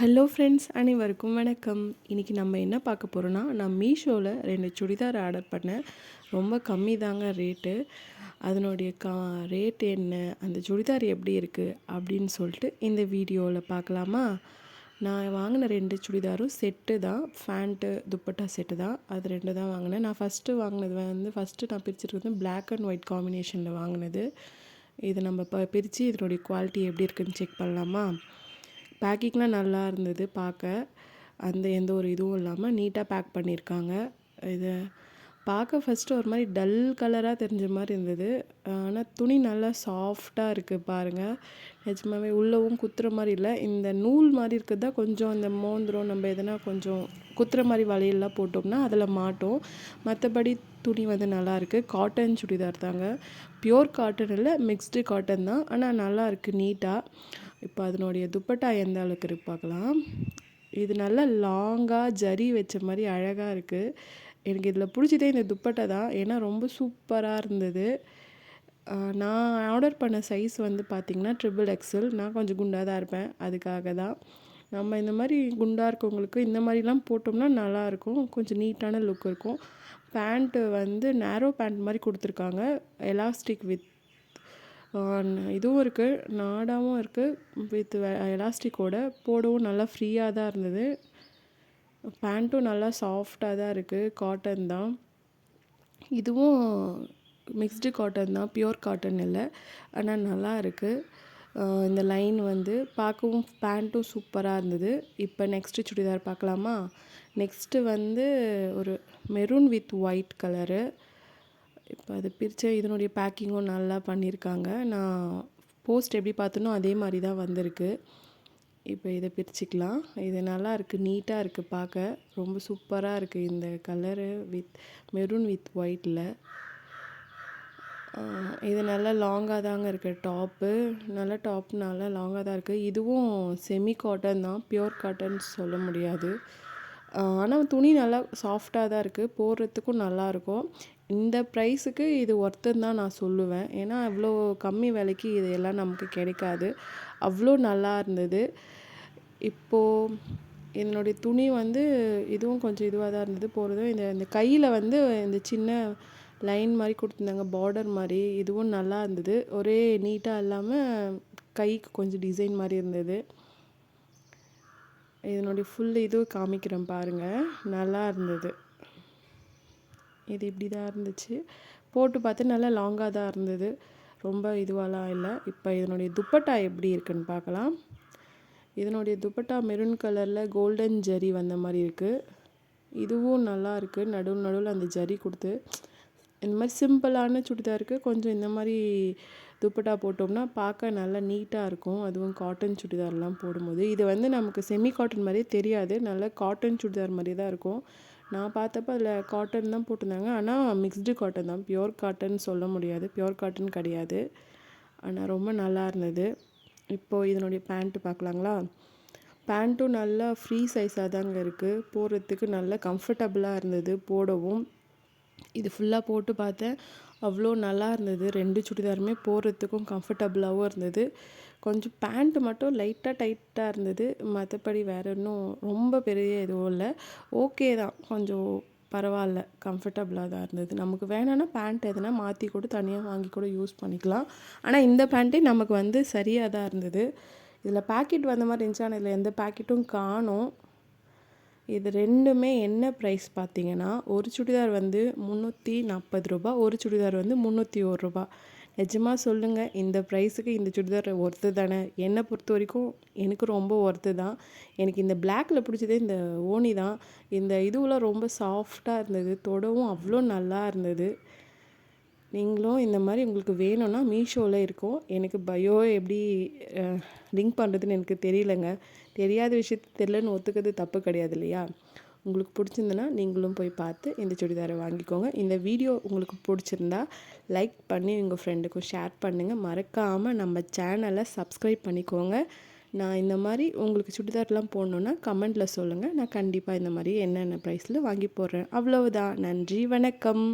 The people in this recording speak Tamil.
ஹலோ ஃப்ரெண்ட்ஸ் அனைவருக்கும் வணக்கம். இன்றைக்கி நம்ம என்ன பார்க்க போகிறோன்னா நான் மீஷோவில் ரெண்டு சுடிதார் ஆர்டர் பண்ணேன். ரொம்ப கம்மி தாங்க ரேட்டு அதனுடைய கா ரேட் என்ன அந்த சுடிதார் எப்படி இருக்குது அப்படின்னு சொல்லிட்டு இந்த வீடியோவில் பார்க்கலாமா? நான் வாங்கின ரெண்டு சுடிதாரும் செட்டு தான். ஃபேண்ட்டு துப்பட்டா செட்டு தான். அது ரெண்டு தான் வாங்கினேன். நான் ஃபஸ்ட்டு வாங்கினது வந்து ஃபஸ்ட்டு நான் பிரிச்சிருக்கிறது பிளாக் அண்ட் ஒயிட் காம்பினேஷனில் வாங்கினது. இதை நம்ம இப்போ பிரித்து இதனுடைய குவாலிட்டி எப்படி இருக்குதுன்னு செக் பண்ணலாமா? பேக்கிங்லாம் நல்லா இருந்தது பார்க்க. அந்த எந்த ஒரு இதுவும் இல்லாமல் நீட்டாக பேக் பண்ணியிருக்காங்க இது பார்க்க ஃபஸ்ட்டு ஒரு மாதிரி டல் கலராக தெரிஞ்ச மாதிரி இருந்தது. ஆனால் துணி நல்லா சாஃப்டாக இருக்குது பாருங்கள் நிஜமாவே உள்ளவும் குத்துற மாதிரி இல்லை. இந்த நூல் மாதிரி இருக்கிறது தான் கொஞ்சம் அந்த மோந்திரம் நம்ம எதனா கொஞ்சம் குத்துற மாதிரி வளையல்லாம் போட்டோம்னா அதில் மாட்டோம். மற்றபடி துணி வந்து நல்லாயிருக்கு. காட்டன் சுடிதார் தாங்க. பியோர் காட்டன் இல்லை மிக்ஸ்டு காட்டன் தான். ஆனால் நல்லா இருக்குது நீட்டாக இப்போ அதனுடைய துப்பட்டா எந்த அளவுக்கு இருக்கு பார்க்கலாம். இது நல்லா லாங்காக ஜரி வச்ச மாதிரி அழகாக இருக்குது எனக்கு இதில் பிடிச்சதே இந்த துப்பட்டை தான். ஏன்னா ரொம்ப சூப்பராக இருந்தது. நான் ஆர்டர் பண்ண சைஸ் வந்து பார்த்திங்கன்னா ட்ரிபிள் எக்ஸல் நான் கொஞ்சம் குண்டாக தான் இருப்பேன். அதுக்காக தான். நம்ம இந்த மாதிரி குண்டாக இருக்கவங்களுக்கு இந்த மாதிரிலாம் போட்டோம்னா நல்லாயிருக்கும். கொஞ்சம் நீட்டான லுக் இருக்கும். பேண்ட்டு வந்து நேரோ பேண்ட் மாதிரி கொடுத்துருக்காங்க. எலாஸ்டிக் வித் இதுவும் இருக்குது நாடாவும் இருக்குது வித் எலாஸ்டிக்கோட போடவும் நல்லா ஃப்ரீயாக தான் இருந்தது. பேண்ட்டும் நல்லா சாஃப்டாக தான் இருக்குது காட்டன் தான். இதுவும் மிக்ஸ்டு காட்டன் தான். பியோர் காட்டன் இல்லை. ஆனால் நல்லா இருக்குது இந்த லைன் வந்து பார்க்கவும் பேண்ட்டும் சூப்பராக இருந்தது. இப்போ நெக்ஸ்ட்டு சுடிதார் பார்க்கலாமா? நெக்ஸ்ட்டு வந்து ஒரு மெரூன் வித் ஒயிட் கலரு இப்போ அது பிரித்த இதனுடைய பேக்கிங்கும் நல்லா பண்ணியிருக்காங்க நான் போஸ்ட் எப்படி பார்த்தனோ அதே மாதிரி தான் வந்திருக்கு. இப்போ இதை பிரிச்சுக்கலாம். இது நல்லா இருக்குது நீட்டாக இருக்குது பார்க்க. ரொம்ப சூப்பராக இருக்குது இந்த கலரு வித் மெரூன் வித் ஒயிட்டில் இது நல்லா லாங்காக தாங்க இருக்குது டாப்பு நல்ல டாப் நல்லா லாங்காக தான் இருக்குது இதுவும் செமி காட்டன் தான் பியோர் காட்டன் சொல்ல முடியாது. ஆனால் துணி நல்லா சாஃப்டாக தான் இருக்குது போடுறதுக்கும் நல்லாயிருக்கும் இந்த ப்ரைஸுக்கு இது ஒர்த்துன்னு தான் நான் சொல்லுவேன். ஏன்னா அவ்வளோ கம்மி விலைக்கு இது எல்லாம் நமக்கு கிடைக்காது. அவ்வளோ நல்லா இருந்தது. இப்போது என்னுடைய துணி வந்து இதுவும் கொஞ்சம் இதுவாக தான் இருந்தது. போகிறதும் இந்த இந்த கையில் வந்து இந்த சின்ன லைன் மாதிரி கொடுத்துருந்தாங்க. பார்டர் மாதிரி இதுவும் நல்லா இருந்தது. ஒரே நீட்டாக இல்லாமல் கைக்கு கொஞ்சம் டிசைன் மாதிரி இருந்தது. இதனுடைய ஃபுல் இதுவும் காமிக்கிறேன் பாருங்கள் நல்லா இருந்தது. இது இப்படி தான் இருந்துச்சு. போட்டு பார்த்து நல்லா லாங்காக தான் இருந்தது. ரொம்ப இதுவாலாம் இல்லை. இப்போ இதனுடைய துப்பட்டா எப்படி இருக்குன்னு பார்க்கலாம். இதனுடைய துப்பட்டா மெரூன் கலரில் கோல்டன் ஜரி வந்த மாதிரி இருக்குது இதுவும் நல்லா இருக்குது நடுவில் நடுவில் அந்த ஜரி கொடுத்து இந்த மாதிரி சிம்பிளான சுடிதாருக்கு கொஞ்சம் இந்த மாதிரி துப்பட்டா போட்டோம்னா பார்க்க நல்லா நீட்டாக இருக்கும். அதுவும் காட்டன் சுடிதார்லாம் போடும்போது. இது வந்து நமக்கு செமி காட்டன் மாதிரியே தெரியாது. நல்லா காட்டன் சுடிதார் மாதிரி தான் இருக்கும். நான் பார்த்தப்ப அதில் காட்டன் தான் போட்டிருந்தாங்க. ஆனால் மிக்ஸ்டு காட்டன் தான். பியோர் காட்டன் சொல்ல முடியாது. பியோர் காட்டன் கிடையாது. ஆனால் ரொம்ப நல்லா இருந்தது. இப்போது இதனுடைய பேண்ட்டு பார்க்கலாங்களா? பேண்ட்டும் நல்லா ஃப்ரீ சைஸாக தாங்க இருக்குது போடுறதுக்கு நல்லா கம்ஃபர்டபுளாக இருந்தது. போடவும். இது ஃபுல்லாக போட்டு பார்த்தேன். அவ்வளோ நல்லா இருந்தது. ரெண்டு சுடிதாருமே போடுறதுக்கும் கம்ஃபர்டபுளாகவும் இருந்தது. கொஞ்சம் பேண்ட்டு மட்டும் லைட்டாக டைட்டாக இருந்தது. மற்றபடி வேறு இன்னும் ரொம்ப பெரிய எதுவும் இல்லை. ஓகே தான். கொஞ்சம் பரவாயில்ல. கம்ஃபர்டபுளாக தான் இருந்தது. நமக்கு வேணும்னா பேண்ட் எதுனா மாற்றி கூட தனியாக வாங்கி கூட யூஸ் பண்ணிக்கலாம். ஆனால் இந்த பேண்ட்டே நமக்கு வந்து சரியாக தான் இருந்தது. இதில் பேக்கெட் வந்த மாதிரி இருந்துச்சு. ஆனால் இதில் எந்த பேக்கெட்டும் காணும். இது ரெண்டுமே என்ன ப்ரைஸ் பார்த்தீங்கன்னா ஒரு சுடிதார் வந்து முந்நூற்றி நாற்பது ரூபா ஒரு சுடிதார் வந்து முந்நூற்றி ஒரு ரூபா. நிஜமாக சொல்லுங்கள் இந்த ப்ரைஸுக்கு இந்த சுடிதார் ஒர்த்து தானே? என்னை பொறுத்த வரைக்கும் எனக்கு ரொம்ப ஒர்த்து தான். எனக்கு இந்த பிளாக்கில் பிடிச்சதே இந்த ஓனி தான். இந்த இதுவெலாம் ரொம்ப சாஃப்டாக இருந்தது தொடவும் அவ்வளோ நல்லா இருந்தது. நீங்களும் இந்த மாதிரி உங்களுக்கு வேணும்னா மீஷோவில் இருக்கும். எனக்கு பயோ எப்படி லிங்க் பண்ணுறதுன்னு எனக்கு தெரியலங்க. தெரியாத விஷயத்த தெரிலன்னு ஒத்துக்கிறது தப்பு கிடையாது இல்லையா? உங்களுக்கு பிடிச்சிருந்தனா நீங்களும் போய் பார்த்து இந்த சுடிதாரை வாங்கிக்கோங்க. இந்த வீடியோ உங்களுக்கு பிடிச்சிருந்தா லைக் பண்ணி உங்கள் ஃப்ரெண்டுக்கும் ஷேர் பண்ணுங்கள் மறக்காமல் நம்ம சேனலை சப்ஸ்கிரைப் பண்ணிக்கோங்க. நான் இந்த மாதிரி உங்களுக்கு சுடிதார்லாம் போடணுன்னா கமெண்ட்டில் சொல்லுங்கள் நான் கண்டிப்பாக இந்த மாதிரி என்னென்ன ப்ரைஸில் வாங்கி போடுறேன். அவ்வளவுதான். நன்றி வணக்கம்.